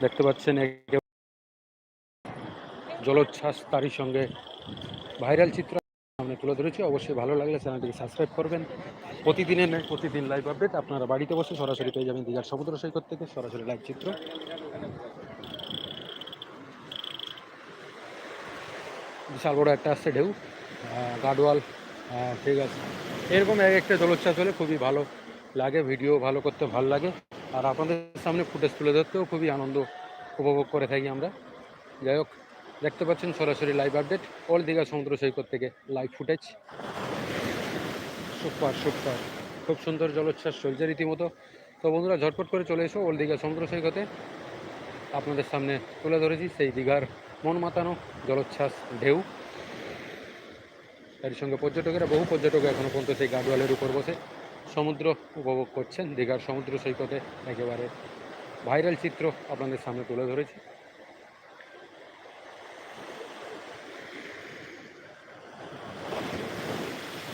দেখতে পাচ্ছেন একে- জলোচ্ছ্বাস তারই সঙ্গে ভাইরাল চিত্র সামনে তুলে ধরেছি। অবশ্যই ভালো লাগলে চ্যানেলটিকে সাবস্ক্রাইব করবেন। প্রতিদিনের নেয় প্রতিদিন লাইভ আপডেট আপনারা বাড়িতে বসে সরাসরি পেয়ে যাবেন দীঘার সমুদ্র সৈকত থেকে সরাসরি লাইভ চিত্র। বিশাল বড় একটা আসছে ঢেউ। গাডওয়াল ঠিক আছে। এরকম এক একটা জলোচ্ছ্বাস হলে খুবই ভালো লাগে, ভিডিও ভালো করতে ভালো লাগে। আর আপনাদের সামনে ফুটেজ তুলে ধরতেও খুবই আনন্দ উপভোগ করে থাকি আমরা। যাই হোক, দেখতে পাচ্ছেন সরাসরি লাইভ আপডেট অল দীঘা সমুদ্র সৈকত থেকে লাইভ ফুটেজ সুপার সুপার খুব সুন্দর জলোচ্ছ্বাস চলছে রীতিমতো। তো বন্ধুরা, ঝটপট করে চলে এসো ওল দীঘা সমুদ্র সৈকতে। আপনাদের সামনে তুলে ধরেছি সেই দীঘার মন মাতানো জলোচ্ছ্বাস ঢেউ। এর সঙ্গে পর্যটকেরা, বহু পর্যটক এখনও পর্যন্ত সেই গার্ডওয়ালের উপর বসে। সমুদ্র উপভোগ করছেন, দীঘার সমুদ্র সৈকতে একেবারে ভাইরাল চিত্র আপনাদের সামনে তুলে ধরেছি।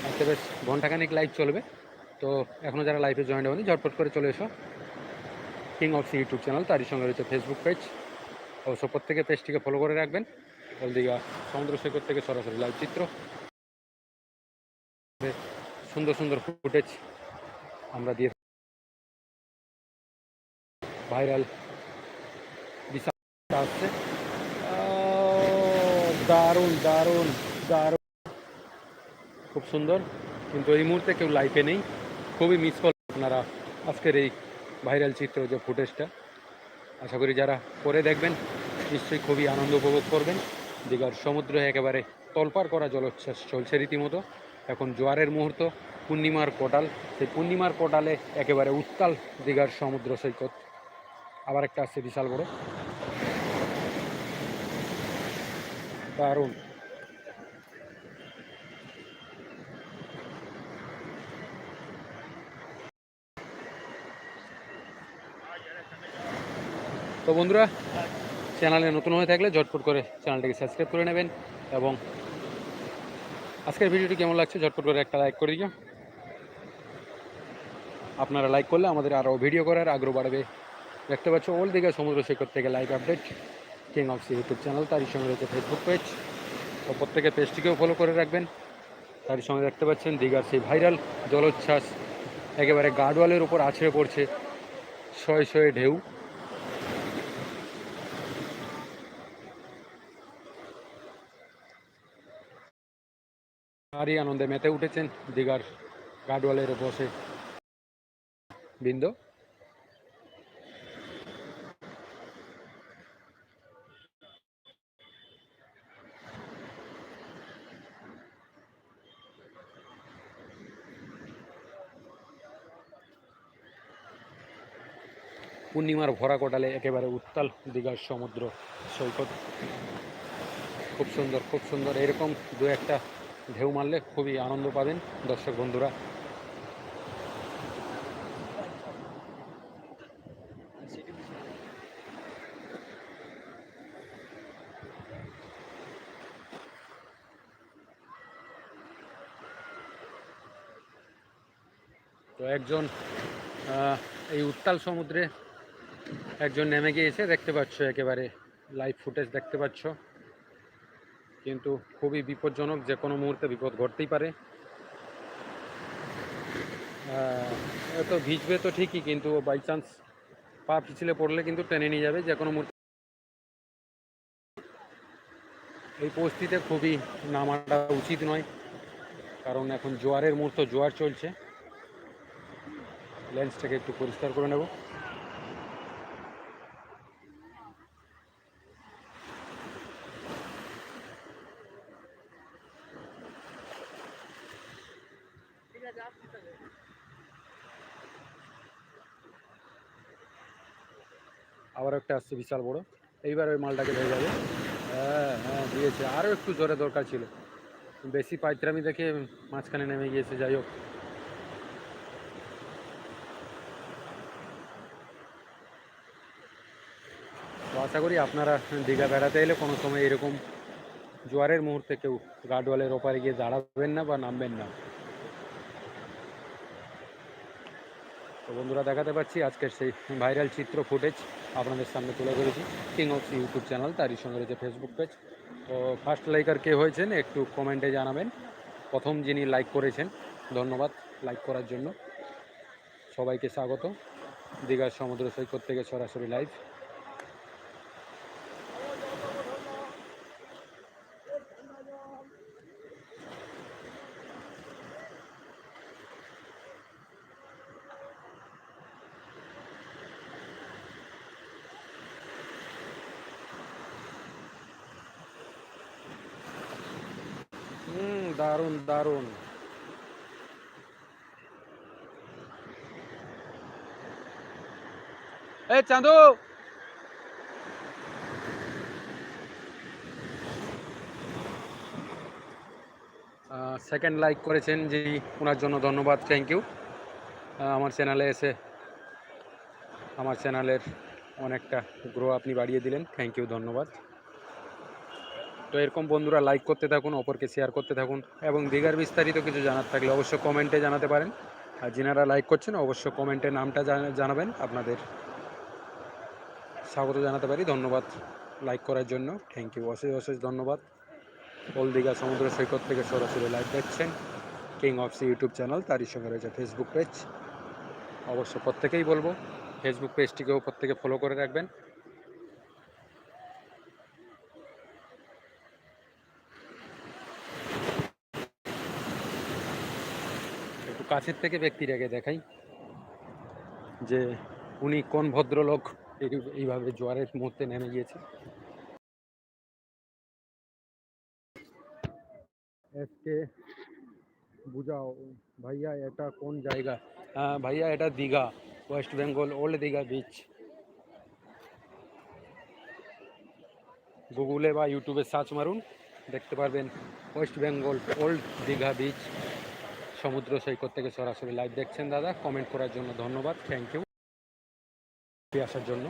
আজকে বেশ ঘন্টাখানিক লাইভ চলবে, তো এখনও যারা লাইভে জয়েন হবেনি ঝটপট করে চলে এসো। King of sea YouTube channel তারই সঙ্গে রয়েছে ফেসবুক পেজ অবশ্য প্রত্যেকে পেজটিকে ফলো করে রাখবেন। দীঘা সমুদ্র সৈকত থেকে সরাসরি লাইভ চিত্র। সুন্দর সুন্দর ফুটেজ আমরা দিয়ে ভাইরাল বিশাল আসছে। দারুণ দারুণ দারুণ। খুব সুন্দর। কিন্তু এই মুহূর্তে কেউ লাইফে নেই। খুবই মিস করলেন আপনারা আজকের এই ভাইরাল চিত্র যে ফুটেজটা আশা করি যারা পরে দেখবেন, নিশ্চয়ই খুবই আনন্দ উপভোগ করবেন। দীঘার সমুদ্র একেবারে তলপার করা জলোচ্ছ্বাস চলছে রীতিমতো। এখন জোয়ারের মুহূর্ত। পূর্ণিমার কোটাল। সেই পূর্ণিমার কোটালে একেবারে উত্তাল দীঘার সমুদ্র সৈকত। আবার একটা আসছে বিশাল বড়। দারুণ। তো বন্ধুরা, চ্যানেলে নতুন হয়ে থাকলে ঝটপট করে চ্যানেলটিকে সাবস্ক্রাইব করে নেবেন এবং আজকের ভিডিওটি কেমন লাগছে, ঝটপট করে একটা লাইক করে দিও। আপনারা লাইক করলে আমাদের আরও ভিডিও করার আগ্রহ বাড়বে। দেখতে পাচ্ছ ওল্ড দীঘা সমুদ্র সৈকত থেকে live update king of sea YouTube channel তারই সঙ্গে রয়েছে ফেসবুক পেজ তো প্রত্যেকে পেজটিকেও ফলো করে রাখবেন। তারই সঙ্গে দেখতে পাচ্ছেন, দীঘার সেই ভাইরাল জলোচ্ছ্বাস। একেবারে গার্ডওয়ালের উপর আছড়ে পড়ছে শয়ে শয়ে ঢেউ। ভারী আনন্দে মেতে উঠেছেন দীঘার গার্ডওয়ালের বসে। বৃন্দ? পূর্ণিমার ভরা কোটালে একেবারে উত্তাল দীঘার সমুদ্র সৈকত। খুব সুন্দর খুব সুন্দর। এরকম দু একটা ঢেউ মারলে খুবই আনন্দ পাবেন দর্শক বন্ধুরা। একজন এই উত্তাল সমুদ্রে একজন নেমে গিয়েছে। দেখতে পাচ্ছ একেবারে লাইভ ফুটেজ দেখতে পাচ্ছ। কিন্তু খুবই বিপজ্জনক যে কোনো মুহূর্তে বিপদ ঘটতেই পারে। আহ, এ তো ভিজবে তো ঠিকই কিন্তু বাই চান্স পা পিছলে পড়লে কিন্তু টেনে নিয়ে যাবে যে কোনো মুহূর্তে। এই পরিস্থিতিতে খুবই নামাটা উচিত নয় কারণ এখন জোয়ারের মুহূর্ত জোয়ার চলছে। লেন্সটাকে একটু পরিষ্কার করে নেব। আবার একটা আসছে বিশাল বড়। এইবার ওই মালটাকে ধরে যাবে। হ্যাঁ হ্যাঁ দিয়েছে। আরও একটু জোরে দরকার ছিল। বেশি পাইত্রামি দেখে মাঝখানে নেমে গিয়েছে, যাই হোক। আশা করি আপনারা দীঘা বেড়াতে এলে কোনো সময় এরকম জোয়ারের মুহূর্তে কেউ গার্ডওয়ালের ওপারে গিয়ে দাঁড়াবেন না বা নামবেন না। তো বন্ধুরা, দেখাতে পাচ্ছি আজকের সেই ভাইরাল চিত্র ফুটেজ আপনাদের সামনে তুলে ধরেছি। কিং অফ ইউটিউব চ্যানেল তারই সঙ্গে রয়েছে ফেসবুক পেজ তো ফার্স্ট লাইকার কে হয়েছেন, একটু কমেন্টে জানাবেন। প্রথম যিনি লাইক করেছেন, ধন্যবাদ লাইক করার জন্য। সবাইকে স্বাগত। দীঘার সমুদ্র সৈকত থেকে সরাসরি লাইভ হুম দারুণ। এই চাঁদু! সেকেন্ড লাইক করেছেন যে ওনার জন্য ধন্যবাদ থ্যাংক ইউ আমার চ্যানেলে এসে, আমার চ্যানেলের অনেকটা গ্রো আপনি বাড়িয়ে দিলেন থ্যাংক ইউ ধন্যবাদ। তো এরকম বন্ধুরা লাইক করতে থাকুন, অপরকে শেয়ার করতে থাকুন এবং দীঘার বিস্তারিত কিছু জানার থাকলে অবশ্য কমেন্টে জানাতে পারেন। আর যিনারা লাইক করছেন, অবশ্যই কমেন্টে নামটা জানা- জানাবেন। আপনাদের স্বাগত জানাতে পারি। ধন্যবাদ লাইক করার জন্য। থ্যাংক ইউ অশেষ অশেষ ধন্যবাদ। ওল দীঘা সমুদ্র সৈকত থেকে সরাসরি লাইভ দেখছেন। King of sea YouTube channel তারই সঙ্গে রয়েছে ফেসবুক পেজ অবশ্য প্রত্যেকেই বলব ফেসবুক পেজটিকেও প্রত্যেকে ফলো করে রাখবেন। কাছের থেকে ব্যক্তিটাকে দেখাই। যে উনি কোন ভদ্রলোক, এই- এইভাবে জোয়ারের মুহূর্তে নেমে গিয়েছে। এসকে বুঝাও, ভাইয়া, এটা কোন জায়গা? ভাইয়া, এটা Digha, West Bengal, old Digha beach. গুগলে বা ইউটিউবে সার্চ মারুন, দেখতে পারবেন, West Bengal, old Digha beach. সমুদ্র সৈকত থেকে সরাসরি লাইভ দেখছেন দাদা। কমেন্ট করার জন্য ধন্যবাদ। থ্যাংক ইউ আসার জন্য।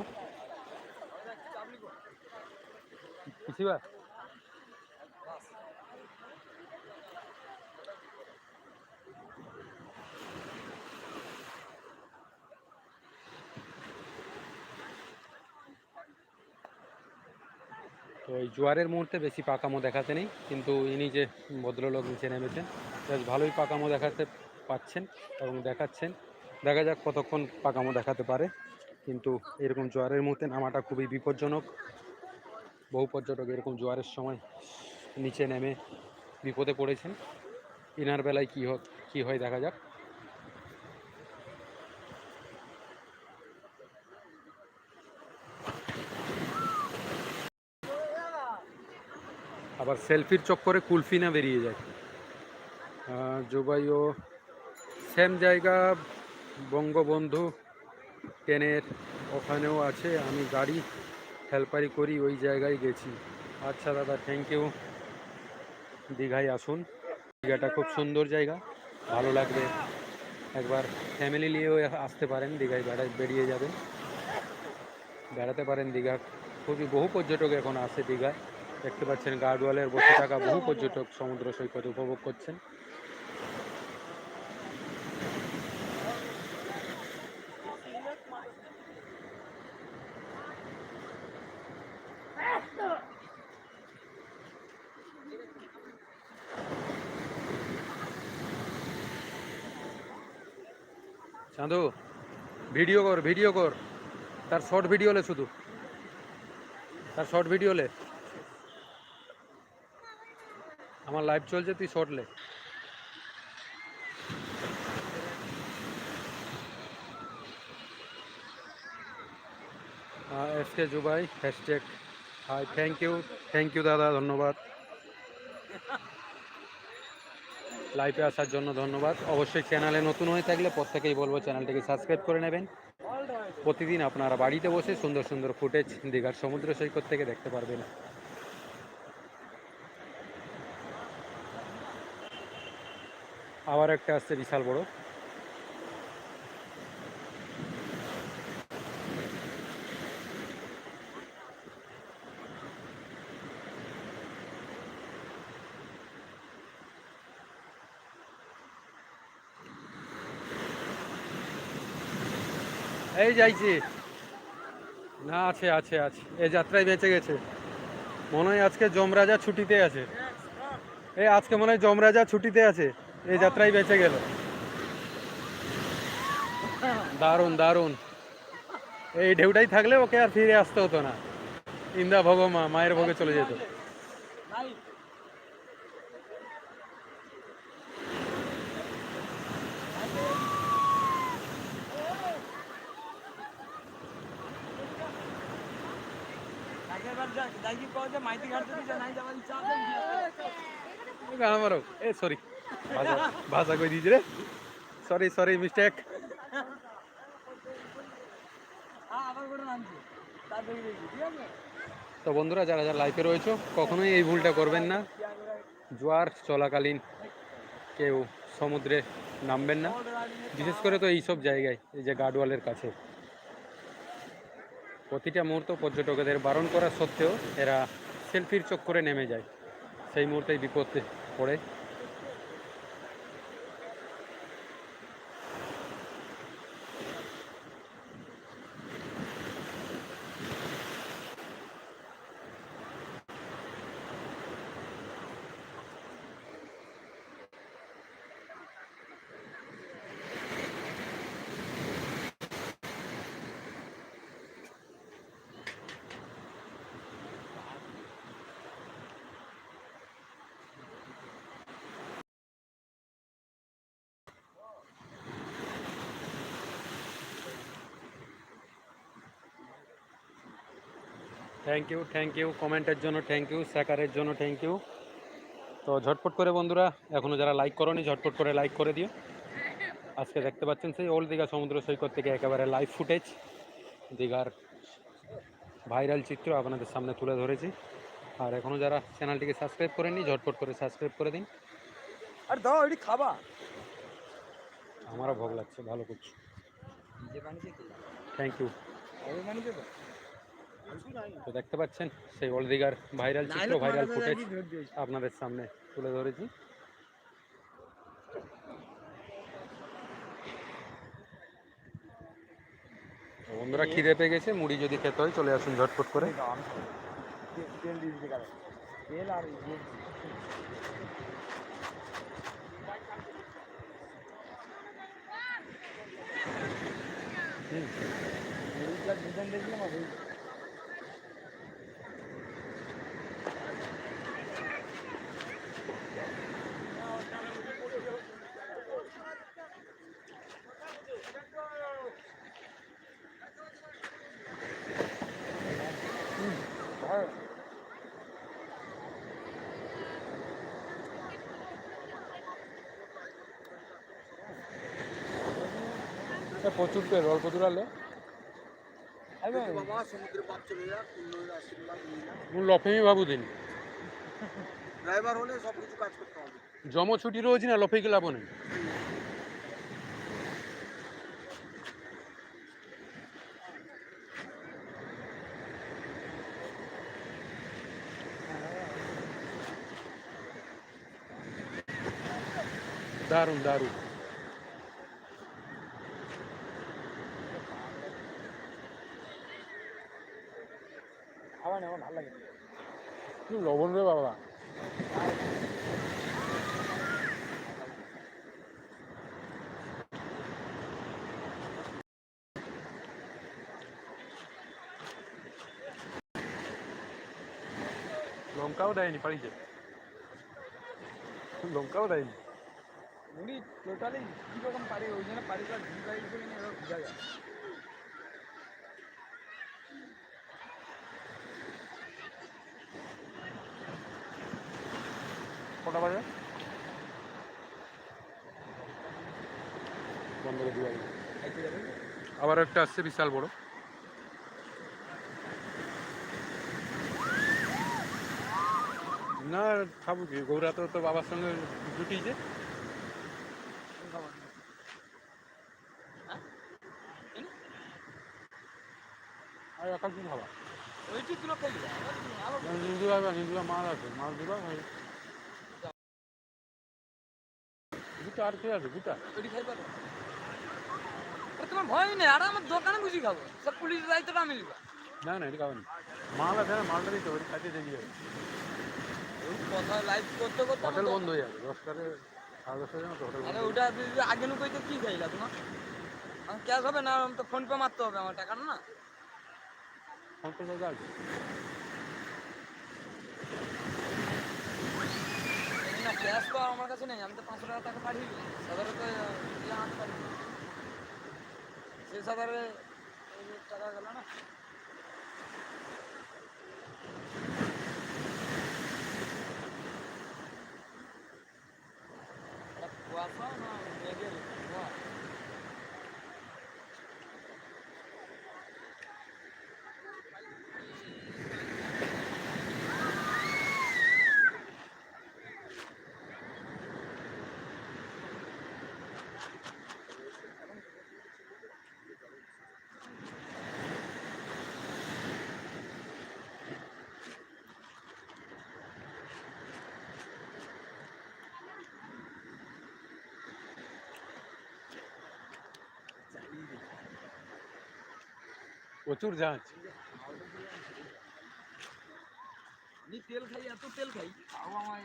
তো এই জোয়ারের মুহূর্তে বেশি পাকামো দেখাতে নেই, কিন্তু ইনি যে ভদ্রলোক নিচে নেমেছেন বেশ ভালোই পাকামো দেখাতে পাচ্ছেন এবং দেখাচ্ছেন। দেখা যাক কতক্ষণ পাকামো দেখাতে পারে। কিন্তু এরকম জোয়ারের মুহূর্তে নামাটা খুবই বিপজ্জনক। বহু পর্যটক এরকম জোয়ারের সময় নিচে নেমে বিপদে পড়েছেন। ইনার বেলায় কী কী হয় দেখা যাক। আবার সেলফির চক্করে কুলফি না বেরিয়ে যায়। জুবাইও সেম জায়গা বঙ্গবন্ধু ট্রেনের ওখানেও আছে। আমি গাড়ি, হেল্পারি করি, ওই জায়গায় গেছি। আচ্ছা দাদা থ্যাংক ইউ দীঘায় আসুন। দীঘাটা খুব সুন্দর জায়গা, ভালো লাগবে। একবার ফ্যামিলি নিয়েও আসতে পারেন, দীঘায় বেড়া, বেরিয়ে যাবেন। বেড়াতে পারেন দীঘা। খুবই বহু পর্যটক এখন আসে দীঘায়। দেখতে পাচ্ছেন গার্ডওয়ালের বসে থাকা বহু পর্যটক সমুদ্র সৈকত উপভোগ করছেন। চাঁদু, ভিডিও কর ভিডিও কর। তার শর্ট ভিডিও লে শুধু। তার শর্ট ভিডিও লে। আমার লাইভ চলছে, তুই শর্ট লে। S K Jubai hashtag hi thank you thank you দাদা, ধন্যবাদ। লাইভে আসার জন্য ধন্যবাদ। অবশ্যই চ্যানেলে নতুন হয়ে থাকলে প্রত্যেকেই বলব চ্যানেলটিকে সাবস্ক্রাইব করে নেবেন। প্রতিদিন আপনারা বাড়িতে বসে সুন্দর সুন্দর ফুটেজ দীঘার সমুদ্র সৈকত থেকে দেখতে পারবেন। আবার একটা আসছে বিশাল বড়। এই যাইছি না, আছে আছে আছে। এ যাত্রায় বেঁচে গেছে। মনে হয় আজকে যমরাজা ছুটিতে আছে। এ আজকে মনে হয় যমরাজা ছুটিতে আছে। এই যাত্রায় বেঁচে গেল। দারুণ দারুণ। এই ঢেউটাই থাকলে ওকে আর ফিরে আসতে হতো না। ইন্দা ভগমা, মায়ের ভোগে চলে যেত। গান মারো। এ সরি ভাষা ভাষা কই দিয়েছি রে? সরি সরি মিস্টেক তো বন্ধুরা যারা যারা লাইফে রয়েছে কখনোই এই ভুলটা করবেন না। জোয়ার চলাকালীন কেউ সমুদ্রে নামবেন না। বিশেষ করে তো এইসব জায়গায় এই যে গার্ডওয়ালের কাছে। প্রতিটা মুহূর্ত পর্যটকদের বারণ করা সত্ত্বেও এরা সেলফির চক্করে নেমে যায়। সেই মুহূর্তেই বিপদে পড়ে। থ্যাংক ইউ থ্যাংক ইউ কমেন্টের জন্য থ্যাংক ইউ শেখারের জন্য থ্যাংক ইউ তো ঝটপট করে বন্ধুরা এখনও যারা লাইক করনি ঝটপট করে লাইক করে দিও। আজকে দেখতে পাচ্ছেন সেই ওল্ড দীঘা সমুদ্র সৈকত থেকে একেবারে লাইভ ফুটেজ দীঘার ভাইরাল চিত্র আপনাদের সামনে তুলে ধরেছি। আর এখনও যারা চ্যানেলটিকে সাবস্ক্রাইব করেননি ঝটপট করে সাবস্ক্রাইব করে দিন। আর দাও এটি খাবা। আমারও ভোগ লাগছে ভালো করছ। থ্যাংক ইউ তো দেখতে পাচ্ছেন সেই ওল্ড দীঘার ভাইরাল চিত্র ভাইরাল ফুটেজ? আপনাদের সামনে তুলে ধরেছি বন্ধুরা খিদে পেয়ে গেছে মুড়ি যদি খেতে হয় চলে আসুন ঝটপট করে হুম। মুড়িটা ডিজাইন দেখলাম আর ওই হ্যাঁ এটা প্রচুর তেল অল্প দূর আলে বাবা সমুদ্রে বাপ চলে যা প্রচুর পের অল্প দূরালে লফেমি বাবু দিন জম ছুটি না লফে নেই। দারুণ দারুণ। কি লবণ রে বাবা লঙ্কাও দেয়নি পানিতে লঙ্কাও দেয়নি মুড়ি টোটালি কীরকম পারি ওই জন্য পারিটা ঘি পাই করে নিয়ে এবার বোঝা যায় কটা বাজে? আবার একটা আসছে বিশাল বড়। না খাব কি? গৌরা তো তো বাবার সঙ্গে জুটিয়েছে আর একা কি খাবা আবার হিন্দুরা মাছ আছে। মাছ দিবা ওই আর কে আছে দুটা ওইটি খাই পারো। তোমার ভয় নেই আর আমার দোকানে বুঝি খাব। সব পুলিশের দায়িত্বটা আমি নিবা। না না এটা খাবেন মাল আছে না মালটা দিতে ওই কাছে দেখি যাবে কথা লাইভ করতে করতে হোটেল বন্ধ হয়ে যাবে দশটারে সাড়ে দশটার জন্য হোটেল আরে ওটা আগে নুকই তো কি খাইলা তোমার? আমার ক্যাশ হবে না তো ফোন পে মারতে হবে আমার টাকা না? যাবে। ক্যাশ তো আমার কাছে নেই, আমি তো পাঁচশো টাকা টাকা পাঠিয়ে দিই সাধারণত দিয়ে আনতে পারি সে সাধারে টাকা গেল না? কুয়াশা না মেঘের? প্রচুর আমি তেল খাই এত তেল খাই তাও আমার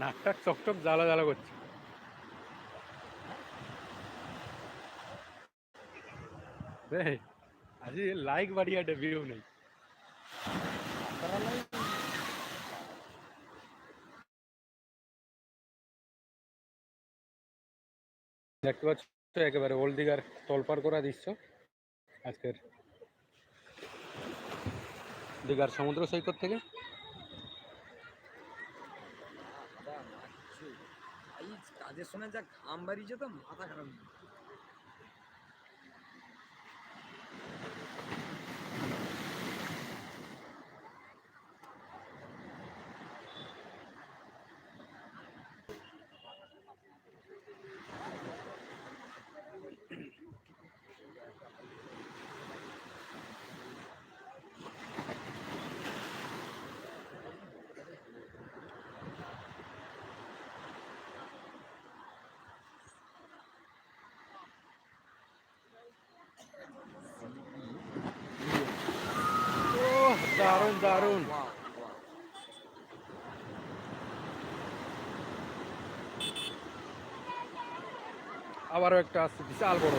নাকটা চকচক জ্বালা জ্বালা করছে। আজ লাইক বাড়িয়ে একটা ভিউ নেই। দেখতে পাচ্ছ, একেবারে ওল্ড দিঘার তলপার করা দৃশ্য। আজকের দীঘার সমুদ্র সৈকত থেকে দাদা না কিছু এই কাজের সময় যা ঘাম বাড়িয়েছে তো মাথা খারাপ হয়ে গেছে। ও দারুণ দারুণ। আবারও একটা আসছে বিশাল বড়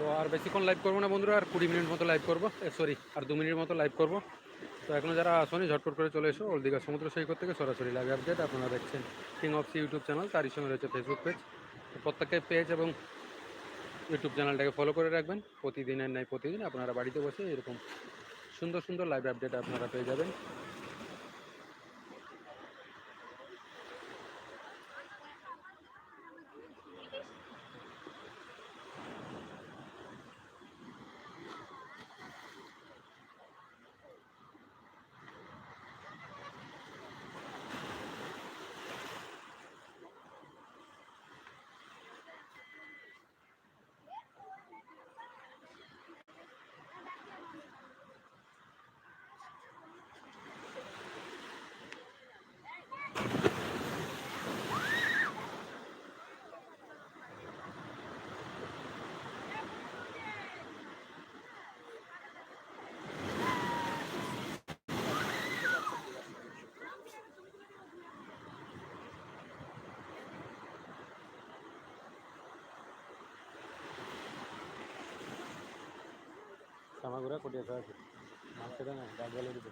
তো আর বেশিক্ষণ লাইভ করব না বন্ধুরা, আর কুড়ি মিনিট মতো লাইভ করব। সরি আর দু মিনিট মতো লাইভ করব। তো এখনও যারা আসনি, ঝটপট করে চলে এসো। ওল দীঘা সমুদ্র সৈকত থেকে সরাসরি লাইভ আপডেট আপনারা দেখছেন king of sea YouTube channel তারই সঙ্গে রয়েছে ফেসবুক পেজ তো প্রত্যেকের পেজ এবং ইউটিউব চ্যানেলটাকে ফলো করে রাখবেন। প্রতিদিনের ন্যায় প্রতিদিন আপনারা বাড়িতে বসে এরকম সুন্দর সুন্দর লাইভ আপডেট আপনারা পেয়ে যাবেন। সামাগুড়া কোটিয়া আছে মাছ খেতে না ডাক গেলে দিতে।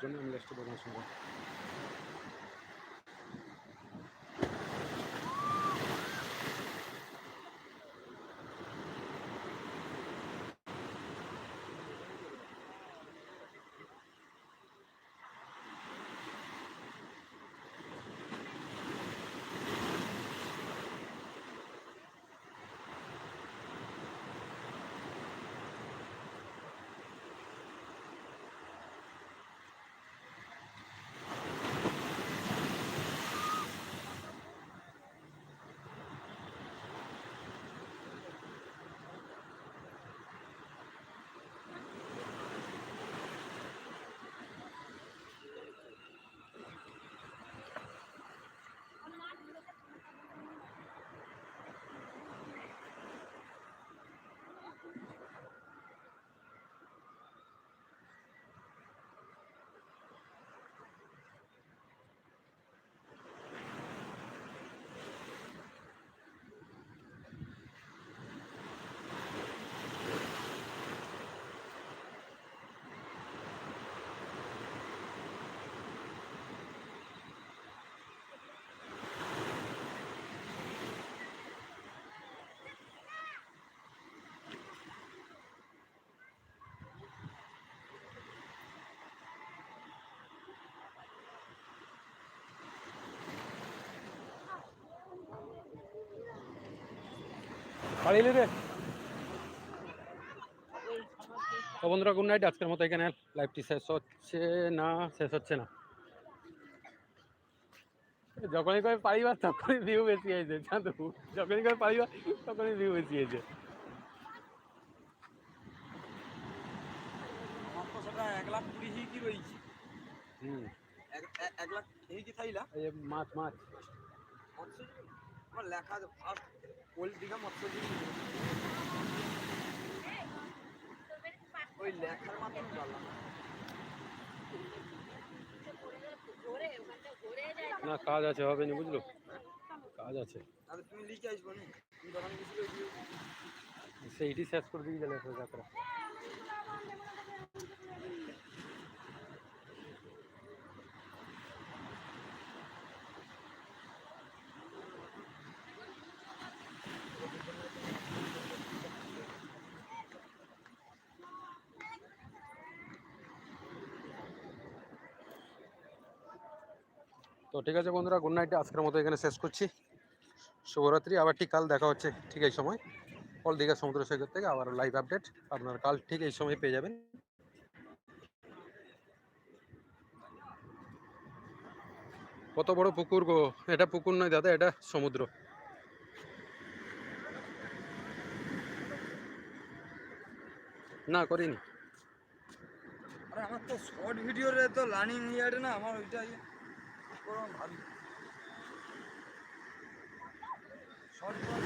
জন্য আমি লাস্টে দোকান পালিয়ে রে। তো বন্ধুরা গুড নাইট আজকের মতো এখানে লাইভটি শেষ হচ্ছে না শেষ হচ্ছে না। যখনই করে পারিবার তখনই ভিউ বেশি হয়েছে জানো? যখনই করে পারিবার তখনই ভিউ বেশি হয়েছে। এক লাখ কুড়ি রয়েছে। হুম। এক লাখ মাছ মাছ। আমার লেখা আছে ফার্স্ট ওল্ড দীঘা মৎস্যজীবী ওই লেখার মাধ্যমে জানলাম। না কাজ আছে হবে না বুঝলো? কাজ আছে। তাহলে তুমি লিখে আসব নি? সেইটি শেষ করে দিয়ে গেলে যাত্রা। তো ঠিক আছে বন্ধুরা গুড নাইট আজকের মতো এখানে শেষ করছি। শুভরাত্রি, আবার ঠিক কাল দেখা হচ্ছে ঠিক এই সময়। অল দীঘা সমুদ্র সৈকত থেকে আবার লাইভ আপডেট আপনারা কাল ঠিক এই সময় পেয়ে যাবেন। কত বড় পুকুর গো? এটা পুকুর নয় দাদা, এটা সমুদ্র। না, করিনি। আমার তো শর্ট ভিডিওরে তো লার্নিং ইয়ারে না, আমার ওইটা সংস্করণ ভারী সরকার